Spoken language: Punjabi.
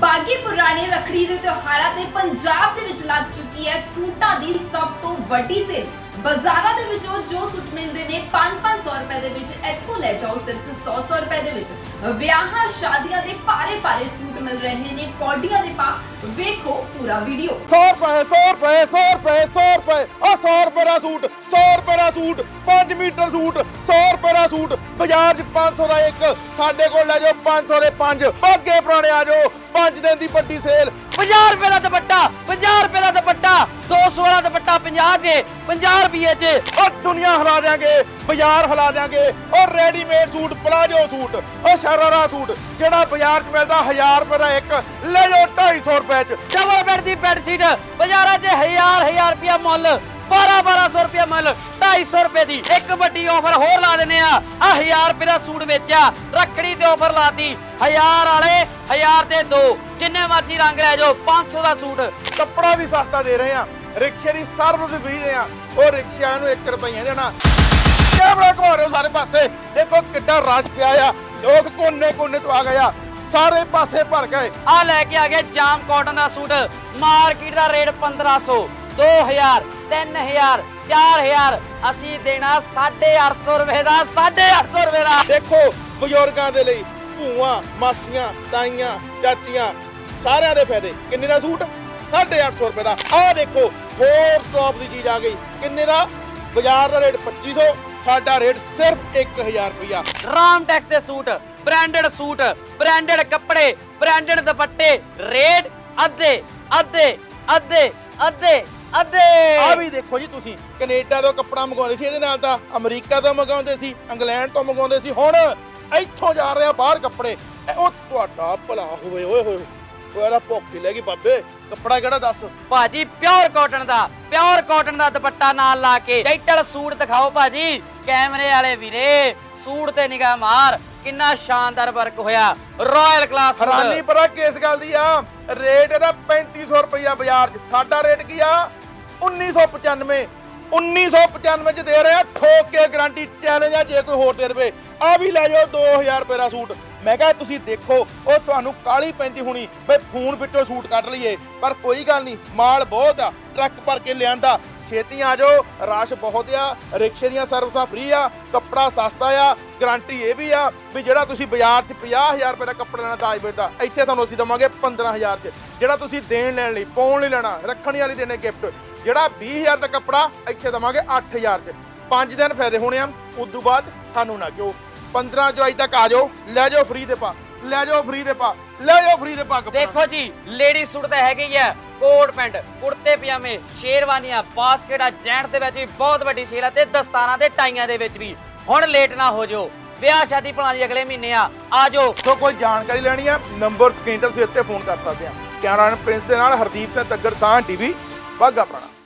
ਬਾਗੀ ਪੁਰਾਣੇ ਰੱਖੜੀ ਦੇ ਤਿਉਹਾਰਾਂ ਤੇ ਪੰਜਾਬ ਦੇ ਵਿੱਚ ਲੱਗ ਚੁੱਕੀ ਹੈ ਸੂਟਾਂ ਦੀ ਸਭ ਤੋਂ ਵੱਡੀ ਸੇਲ। ਬਾਜ਼ਾਰਾਂ ਦੇ ਵਿੱਚੋਂ ਜੋ ਸੂਟ ਮਿਲਦੇ ਨੇ 5-500 ਰੁਪਏ ਦੇ ਵਿੱਚ ਇੱਥੋਂ ਲੈ ਜਾਓ, ਸਿਰਫ 100-100 ਰੁਪਏ ਦੇ ਵਿੱਚ। ਵਿਆਹਾਂ, ਸ਼ਾਦੀਆਂ ਦੇ ਭਾਰੇ-ਭਾਰੇ ਸੂਟ ਮਿਲ ਰਹੇ ਨੇ, ਕੌਡੀਆਂ ਦੇ ਪਾ, ਵੇਖੋ ਪੂਰਾ ਵੀਡੀਓ। 100 ਰੁਪਏ 100 ਰੁਪਏ 100 ਰੁਪਏ 100 ਰੁਪਏ। ਆ 100 ਰੁਪਏ ਦਾ ਸੂਟ 100 ਰੁਪਏ ਦਾ ਸੂਟ 5 ਮੀਟਰ ਸੂਟ ਸੂਟ ਬਾਜ਼ਾਰ 'ਚ 500 ਦਾ ਇੱਕ, ਸਾਡੇ ਕੋਲ ਲੈ ਜਾਓ 500 ਦੇ 5 ਭਾਗੇ ਪੁਰਾਣੇ ਆ ਜਾਓ 5 ਦਿਨ ਦੀ ਵੱਡੀ ਸੇਲ 50 ਰੁਪਏ ਦਾ ਦੁਪੱਟਾ 50 ਰੁਪਏ ਦਾ ਦੁਪੱਟਾ 200 ਵਾਲਾ ਦੁਪੱਟਾ 50 ਚ 50 ਰੁਪਏ ਚ। ਉਹ ਦੁਨੀਆ ਹਿਲਾ ਦਿਆਂਗੇ, ਬਾਜ਼ਾਰ ਹਿਲਾ ਦਿਆਂਗੇ। ਉਹ ਰੈਡੀਮੇਡ ਸੂਟ ਪਲਾਜੋ ਸੂਟ, ਉਹ ਸ਼ਰਾਰਾ ਸੂਟ, ਜਿਹੜਾ ਬਾਜ਼ਾਰ 'ਚ ਮਿਲਦਾ 1000 ਰੁਪਏ ਦਾ ਇੱਕ, ਲੈ ਜਾਓ 250 ਰੁਪਏ 'ਚ। ਡਬਲ ਬੈੱਡ ਦੀ ਬੈੱਡ ਸ਼ੀਟ ਬਾਜ਼ਾਰਾਂ 'ਚ 1000 1000 ਰੁਪਏ ਮੁੱਲ 12 1200 ਰੁਪਏ ਮੁੱਲ 250 ਰੁਪਏ ਦੀ ਇੱਕ ਵੱਡੀ ਆਫਰ ਹੋਰ ਲਾ ਦਿੰਨੇ ਆ। ਆ 1000 ਰੁਪਏ ਦਾ ਸੂਟ ਵੇਚਿਆ ਰੱਖੜੀ ਤੇ ਆਫਰ ਲਾਤੀ। 1000 ਵਾਲੇ 1000 ਤੇ ਦੋ। ਜਿੰਨੇ ਮਰਜ਼ੀ ਰੰਗ ਲੈ ਜਾਓ 500 ਦਾ ਸੂਟ। ਕੱਪੜਾ ਵੀ ਸਸਤਾ ਦੇ ਰਹੇ ਆ। ਰਿਕਸ਼ੇ ਦੀ ਸਰਵਿਸ ਫ੍ਰੀ ਦੇ ਆ। ਉਹ ਰਿਕਸ਼ੇ ਵਾਲਿਆਂ ਨੂੰ 1 ਰੁਪਈਆ ਦੇਣਾ। ਕੈਮਰਾ ਘੁਮਾ ਰਹੇ ਸਾਰੇ ਪਾਸੇ। ਦੇਖੋ ਕਿੱਡਾ ਰਸ਼ ਪਿਆ ਆ। ਲੋਕ ਕੋਨੇ ਕੋਨੇ ਤੋਂ ਆ ਗਏ ਆ। ਸਾਰੇ ਪਾਸੇ ਭਰ ਗਏ ਆ ਲੈ ਕੇ ਆ ਗਏ ਜਾਮ ਕਾਟਨ ਦਾ ਸੂਟ। ਮਾਰਕੀਟ ਦਾ ਰੇਟ 1500 2000 3000 4000 ਅਸੀਂ ਦੇਣਾ 850 ਰੁਪਏ ਦਾ 850 ਰੁਪਏ ਦਾ। ਦੇਖੋ ਬਜ਼ੁਰਗਾਂ ਦੇ ਲਈ ਭੂਆ ਮਾਸੀਆਂ ਤਾਈਆਂ ਚਾਚੀਆਂ ਸਾਰਿਆਂ ਦੇ ਫਾਇਦੇ। ਕਿੰਨੇ ਦਾ ਸੂਟ? 850 ਰੁਪਏ ਦਾ। ਆਹ ਦੇਖੋ ਹੋਰ ਸਟਾਪ ਦੀ ਚੀਜ਼ ਆ ਗਈ। ਕਿੰਨੇ ਦਾ? ਬਾਜ਼ਾਰ ਦਾ ਰੇਟ 2500 ਸਾਡਾ ਰੇਟ ਸਿਰਫ 1000 ਰੁਪਇਆ। ਰਾਮ ਟੈਕਸ ਦੇ ਸੂਟ ਬ੍ਰਾਂਡਡ ਸੂਟ ਬ੍ਰਾਂਡਡ ਕੱਪੜੇ ਬ੍ਰਾਂਡਡ ਦੁਪੱਟੇ ਰੇਟ ਅੱਧੇ ਅੱਧੇ ਅੱਧੇ ਅੱਧੇ। ਅੱਧੇ। ਆ ਵੀ ਦੇਖੋ ਜੀ ਤੁਸੀਂ ਕੈਨੇਡਾ ਤੋਂ ਕੱਪੜਾ ਮੰਗਵਾਉਂਦੇ ਸੀ ਇਹਦੇ ਨਾਲ ਤਾਂ ਅਮਰੀਕਾ ਤੋਂ ਮੰਗਾਉਂਦੇ ਸੀ ਇੰਗਲੈਂਡ ਤੋਂ ਮੰਗਾਉਂਦੇ ਸੀ ਹੁਣ ਇੱਥੋਂ ਜਾ ਰਹੇ ਆ ਬਾਹਰ ਕੱਪੜੇ। ਇਹ ਉਹ ਤੁਹਾਡਾ ਭਲਾ ਹੋਵੇ ਓਏ ਹੋਏ ਉਹ ਇਹਦਾ ਭੁੱਖੀ ਲੈ ਗਈ ਬਾਬੇ ਕੱਪੜਾ ਕਿਹੜਾ ਦੱਸ? ਭਾਜੀ ਪਿਓਰ ਕਾਟਨ ਦਾ ਪਿਓਰ ਕਾਟਨ ਦਾ ਦੁਪੱਟਾ ਨਾਲ ਲਾ ਕੇ ਟਾਈਟਲ ਸੂਟ ਦਿਖਾਓ ਭਾਜੀ ਕੈਮਰੇ ਵਾਲੇ ਵੀਰੇ ਸੂਟ ਤੇ ਨਿਗਾਹ ਮਾਰ। ਕਿੰਨਾ ਸ਼ਾਨਦਾਰ ਵਰਕ ਹੋਇਆ। ਰਾਇਲ ਕਲਾਸ ਹੈਰਾਨੀ ਪਰਾ ਕਿਸ ਗੱਲ ਦੀ ਆ? ਰੇਟ ਇਹਦਾ 3500 ਰੁਪਇਆ ਬਾਜ਼ਾਰ 'ਚ। ਸਾਡਾ ਰੇਟ ਕੀ ਆ? 1995 1995 ਚ ਦੇ ਰਿਹਾ ਠੋਕ ਕੇ ਗਾਰੰਟੀ ਚੈਲੰਜ ਆ, ਜੇ ਕੋਈ ਹੋਰ ਦੇ ਦੇਵੇ। ਆ ਵੀ ਲੈ ਜਾਓ 2000 ਰੁਪਏ ਦਾ ਸੂਟ। ਮੈਂ ਕਿਹਾ, ਤੁਸੀਂ ਦੇਖੋ, ਉਹ ਤੁਹਾਨੂੰ ਕਾਲੀ ਪੈਂਦੀ ਹੋਣੀ। ਬਈ ਫੋਨ ਵਿੱਚੋਂ ਸੂਟ ਕੱਢ ਲਈਏ। ਪਰ ਕੋਈ ਗੱਲ ਨਹੀਂ, ਮਾਲ ਬਹੁਤ ਆ, ਟਰੱਕ ਭਰ ਕੇ ਲਿਆਂਦਾ। ਛੇਤੀ ਆ ਜਾਓ, ਰਸ਼ ਬਹੁਤ ਆ, ਰਿਕਸ਼ੇ ਦੀਆਂ ਸਰਵਿਸਾਂ ਫ੍ਰੀ ਆ, ਕੱਪੜਾ ਸਸਤਾ ਆ ਗਾਰੰਟੀ ਇਹ ਵੀ ਆ ਵੀ ਜਿਹੜਾ ਤੁਸੀਂ ਬਾਜ਼ਾਰ 'ਚ 50000 ਰੁਪਏ ਦਾ ਕੱਪੜਾ ਲੈਣਾ ਤਾਜਪੁਰ ਦਾ, ਇੱਥੇ ਤੁਹਾਨੂੰ ਅਸੀਂ ਦਵਾਂਗੇ 15000 'ਚ। ਜਿਹੜਾ ਤੁਸੀਂ ਦੇਣ ਲੈਣ ਲਈ, ਪਾਉਣ ਲਈ ਲੈਣਾ, ਰੱਖਣ ਵਾਲੀ ਦੇਣੇ ਗਿਫਟ ਜਿਹੜਾ 20000 ਦਾ ਕੱਪੜਾ, ਇੱਥੇ ਦਵਾਂਗੇ 8000 'ਚ। 5 ਦਿਨ ਫਾਇਦੇ ਹੋਣੇ ਆ ਉਸ ਤੋਂ ਬਾਅਦ ਸਾਨੂੰ ਨਾ ਕਿਉਂ 15 ਜੁਲਾਈ ਤੱਕ ਆ ਜਾਓ। ਲੈ ਜਾਓ ਫ੍ਰੀ ਦੇ ਪਾ। ਲੈ ਜਾਓ ਫ੍ਰੀ ਦੇ ਪਾ। ਲੈ ਜਾਓ ਫ੍ਰੀ ਦੇ ਪਾ ਕੱਪੜਾ। ਦੇਖੋ ਜੀ ਲੇਡੀ ਸੂਟ ਤਾਂ ਹੈਗੇ ਹੀ ਆ। ਕੋਟ ਪੈਂਟ ਕੁੜਤੇ ਪਜਾਮੇ ਸ਼ੇਰਵਾਨੀਆਂ ਬਾਸਕਟ ਜੈਂਟ ਦੇ ਵਿੱਚ ਵੀ ਬਹੁਤ ਵੱਡੀ ਸੇਲ ਆ ਤੇ ਦਸਤਾਨਾ ਤੇ ਟਾਈਆਂ ਦੇ ਵਿੱਚ ਵੀ। ਹੁਣ ਲੇਟ ਨਾ ਹੋ ਜਾਓ। ਵਿਆਹ ਸ਼ਾਦੀ ਭਲਾਂ ਦੀ ਅਗਲੇ ਮਹੀਨੇ ਆ। ਆ ਜਾਓ। ਸੋ ਕੋਈ ਜਾਣਕਾਰੀ ਲੈਣੀ ਹੈ ਨੰਬਰ ਸਕਰੀਨ ਤੇ ਤੁਸੀਂ ਇੱਥੇ ਫੋਨ ਕਰ ਸਕਦੇ ਆ। ਕੈਮਰਾਮੈਨ ਪ੍ਰਿੰਸ ਦੇ ਨਾਲ ਹਰਦੀਪ ਸਿੰਘ ਤੱਗਰ ਸਾਹ ਟੀਵੀ ਬਾਗਾ ਪੁਰਾਣਾ।